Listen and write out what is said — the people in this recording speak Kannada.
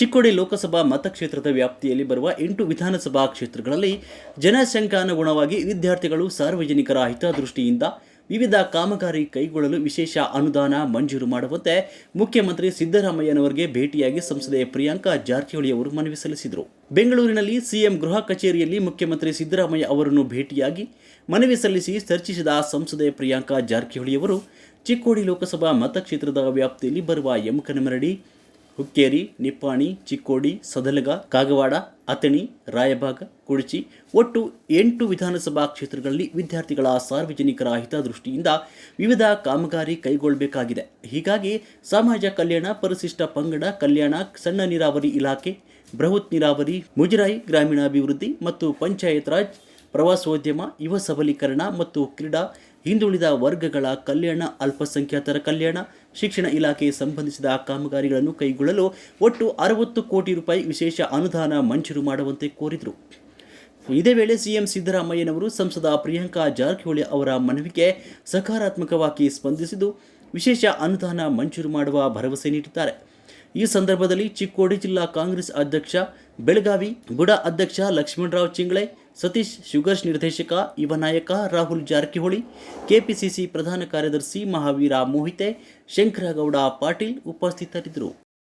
ಚಿಕ್ಕೋಡಿ ಲೋಕಸಭಾ ಮತಕ್ಷೇತ್ರದ ವ್ಯಾಪ್ತಿಯಲ್ಲಿ ಬರುವ ಎಂಟು ವಿಧಾನಸಭಾ ಕ್ಷೇತ್ರಗಳಲ್ಲಿ ಜನಸಂಖ್ಯಾನುಗುಣವಾಗಿ ವಿದ್ಯಾರ್ಥಿಗಳು ಸಾರ್ವಜನಿಕರ ಹಿತದೃಷ್ಟಿಯಿಂದ ವಿವಿಧ ಕಾಮಗಾರಿ ಕೈಗೊಳ್ಳಲು ವಿಶೇಷ ಅನುದಾನ ಮಂಜೂರು ಮಾಡುವಂತೆ ಮುಖ್ಯಮಂತ್ರಿ ಸಿದ್ದರಾಮಯ್ಯನವರಿಗೆ ಭೇಟಿಯಾಗಿ ಸಂಸದೆ ಪ್ರಿಯಾಂಕಾ ಜಾರಕಿಹೊಳಿ ಅವರು ಮನವಿ ಸಲ್ಲಿಸಿದರು. ಬೆಂಗಳೂರಿನಲ್ಲಿ ಸಿಎಂ ಗೃಹ ಕಚೇರಿಯಲ್ಲಿ ಮುಖ್ಯಮಂತ್ರಿ ಸಿದ್ದರಾಮಯ್ಯ ಅವರನ್ನು ಭೇಟಿಯಾಗಿ ಮನವಿ ಸಲ್ಲಿಸಿ ಚರ್ಚಿಸಿದ ಸಂಸದೆ ಪ್ರಿಯಾಂಕಾ ಜಾರಕಿಹೊಳಿ ಅವರು, ಚಿಕ್ಕೋಡಿ ಲೋಕಸಭಾ ಮತಕ್ಷೇತ್ರದ ವ್ಯಾಪ್ತಿಯಲ್ಲಿ ಬರುವ ಯಮಕನಮರಡಿ ಹುಕ್ಕೇರಿ, ನಿಪ್ಪಾಣಿ, ಚಿಕ್ಕೋಡಿ, ಸದಲಗ, ಕಾಗವಾಡ, ಅಥಣಿ, ರಾಯಭಾಗ, ಕುಡಚಿ ಒಟ್ಟು ಎಂಟು ವಿಧಾನಸಭಾ ಕ್ಷೇತ್ರಗಳಲ್ಲಿ ವಿದ್ಯಾರ್ಥಿಗಳ ಸಾರ್ವಜನಿಕರ ಹಿತದೃಷ್ಟಿಯಿಂದ ವಿವಿಧ ಕಾಮಗಾರಿ ಕೈಗೊಳ್ಳಬೇಕಾಗಿದೆ. ಹೀಗಾಗಿ ಸಮಾಜ ಕಲ್ಯಾಣ, ಪರಿಶಿಷ್ಟ ಪಂಗಡ, ಕಲ್ಯಾಣ, ಸಣ್ಣ ನೀರಾವರಿ ಇಲಾಖೆ, ಬೃಹತ್ ನೀರಾವರಿ, ಮುಜರಾಯಿ ಗ್ರಾಮೀಣಾಭಿವೃದ್ಧಿ ಮತ್ತು ಪಂಚಾಯತ್ ರಾಜ್, ಪ್ರವಾಸೋದ್ಯಮ, ಯುವ ಸಬಲೀಕರಣ ಮತ್ತು ಕ್ರೀಡಾ ಹಿಂದುಳಿದ ವರ್ಗಗಳ ಕಲ್ಯಾಣ, ಅಲ್ಪಸಂಖ್ಯಾತರ ಕಲ್ಯಾಣ, ಶಿಕ್ಷಣ ಇಲಾಖೆ ಸಂಬಂಧಿಸಿದ ಕಾಮಗಾರಿಗಳನ್ನು ಕೈಗೊಳ್ಳಲು ಒಟ್ಟು ಅರವತ್ತು ಕೋಟಿ ರೂಪಾಯಿ ವಿಶೇಷ ಅನುದಾನ ಮಂಜೂರು ಮಾಡುವಂತೆ ಕೋರಿದರು. ಇದೇ ವೇಳೆ ಸಿಎಂ ಸಿದ್ದರಾಮಯ್ಯನವರು ಸಂಸದ ಪ್ರಿಯಾಂಕಾ ಜಾರಕಿಹೊಳಿ ಅವರ ಮನವಿಗೆ ಸಕಾರಾತ್ಮಕವಾಗಿ ಸ್ಪಂದಿಸಿದ್ದು, ವಿಶೇಷ ಅನುದಾನ ಮಂಜೂರು ಮಾಡುವ ಭರವಸೆ ನೀಡಿದ್ದಾರೆ. ಈ ಸಂದರ್ಭದಲ್ಲಿ ಚಿಕ್ಕೋಡಿ ಜಿಲ್ಲಾ ಕಾಂಗ್ರೆಸ್ ಅಧ್ಯಕ್ಷ, ಬೆಳಗಾವಿ ಬುಡ ಅಧ್ಯಕ್ಷ ಲಕ್ಷ್ಮಣರಾವ್ ಚಿಂಗ್ಳೆ, ಸತೀಶ್ ಶುಗರ್ಸ್ ನಿರ್ದೇಶಕ ಯುವ ನಾಯಕ ರಾಹುಲ್ ಜಾರಕಿಹೊಳಿ, ಕೆಪಿಸಿಸಿ ಪ್ರಧಾನ ಕಾರ್ಯದರ್ಶಿ ಮಹಾವೀರ ಮೋಹಿತೆ, ಶಂಕರಗೌಡ ಪಾಟೀಲ್ ಉಪಸ್ಥಿತರಿದ್ದರು.